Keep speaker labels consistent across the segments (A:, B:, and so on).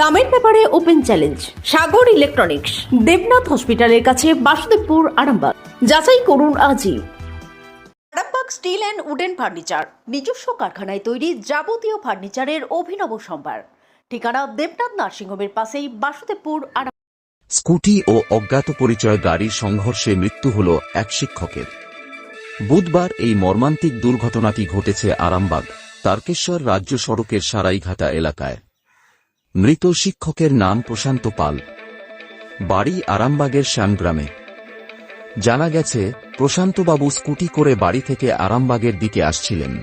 A: দামের ব্যাপারে open challenge Sagar electronics Debnath হসপিটালের কাছে বাসুদেবপুর আরামবাগ। যাচাই করুন আজই। Arambagh steel and wooden furniture নিজস্ব কারখানায় তৈরি যাবতীয় ফার্নিচারের অভিনব সম্ভার। ঠিকানা দেবনাথ নার্সিংহোমের পাশেই বাসুদেবপুর আরাম
B: স্কুটি ও অজ্ঞাত পরিচয় গাড়ির সংঘর্ষে মৃত্যু হল এক শিক্ষকের। বুধবার এই মর্মান্তিক দুর্ঘটনাটি ঘটেছে আরামবাগ তারকেশ্বর রাজ্য সড়কের সারাইঘাটা এলাকায়। মৃত শিক্ষকের নাম প্রশান্ত পাল। বাড়ি আরামবাগের শ্যামগ্রামে। জানা গেছে, প্রশান্তবাবু স্কুটি করে বাড়ি থেকে আরামবাগের দিকে আসছিলেন।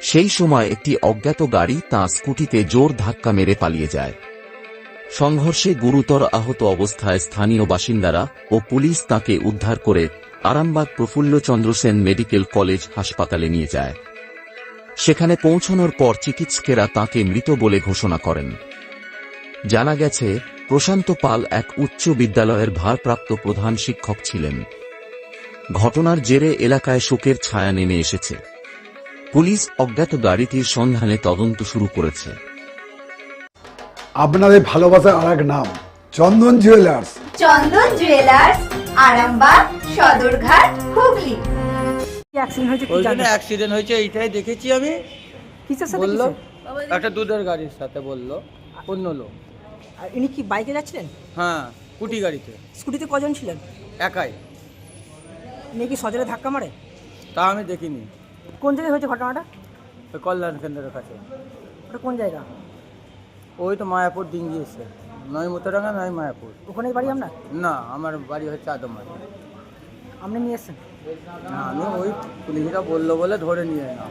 B: সেই সময় একটি অজ্ঞাত গাড়ি তাঁর স্কুটিতে জোর ধাক্কা মেরে পালিয়ে যায়। সংঘর্ষে গুরুতর আহত অবস্থায় স্থানীয় বাসিন্দারা ও পুলিশ তাকে উদ্ধার করে আরামবাগ প্রফুল্লচন্দ্র সেন মেডিকেল কলেজ হাসপাতালে নিয়ে যায়। সেখানে পৌঁছানোর পর চিকিৎসকেরা তাকে মৃত বলে ঘোষণা করেন। জানা গেছে প্রশান্ত পাল এক উচ্চ বিদ্যালয়ের ভারপ্রাপ্ত প্রধান শিক্ষক ছিলেন। ঘটনার জেরে এলাকায় শোকের ছায়া নেমে এসেছে। পুলিশ অজ্ঞাত গাড়িটির সন্ধানে তদন্ত শুরু করেছে।
C: আপনাদের ভালোবাসার আর এক নাম Chandan jewellers.
D: Chandan jewellers Arambagh Sadarghat Hooghly.
E: Accident হয়েছে কি
F: ওই জন্য
E: জানেন
F: অ্যাক্সিডেন্ট হয়েছে এইটাই দেখেছি আমি।
E: কিসের সাথে
F: বলল
E: কিসের?
F: একটা দুধের গাড়ির সাথে বলল অন্য লোক।
E: আর ইনি কি বাইকে যাচ্ছিলেন?
F: হ্যাঁ কুটি গাড়িতে।
E: স্কুটিতে কজন ছিলেন?
F: একাই।
E: ইনি কি ধাক্কা মারে?
F: তা আমি দেখিনি।
E: কোন জায়গায় হয়েছে ঘটনাটা?
F: ওই কল্যাণ কেন্দ্রের কাছে।
E: ওটা কোন জায়গা?
F: ওই তো মায়াপুর দিন গিয়েছে নয় মতোরাঙ্গা নয় মায়াপুর।
E: ওখানেই বাড়ি আপনার?
F: না আমার বাড়ি হচ্ছে আদমবাড়ি
E: আপনি নিয়ে এসছেন?
F: আমি ওই পুলিশরা বলল বলে ধরে নিয়ে এলাম।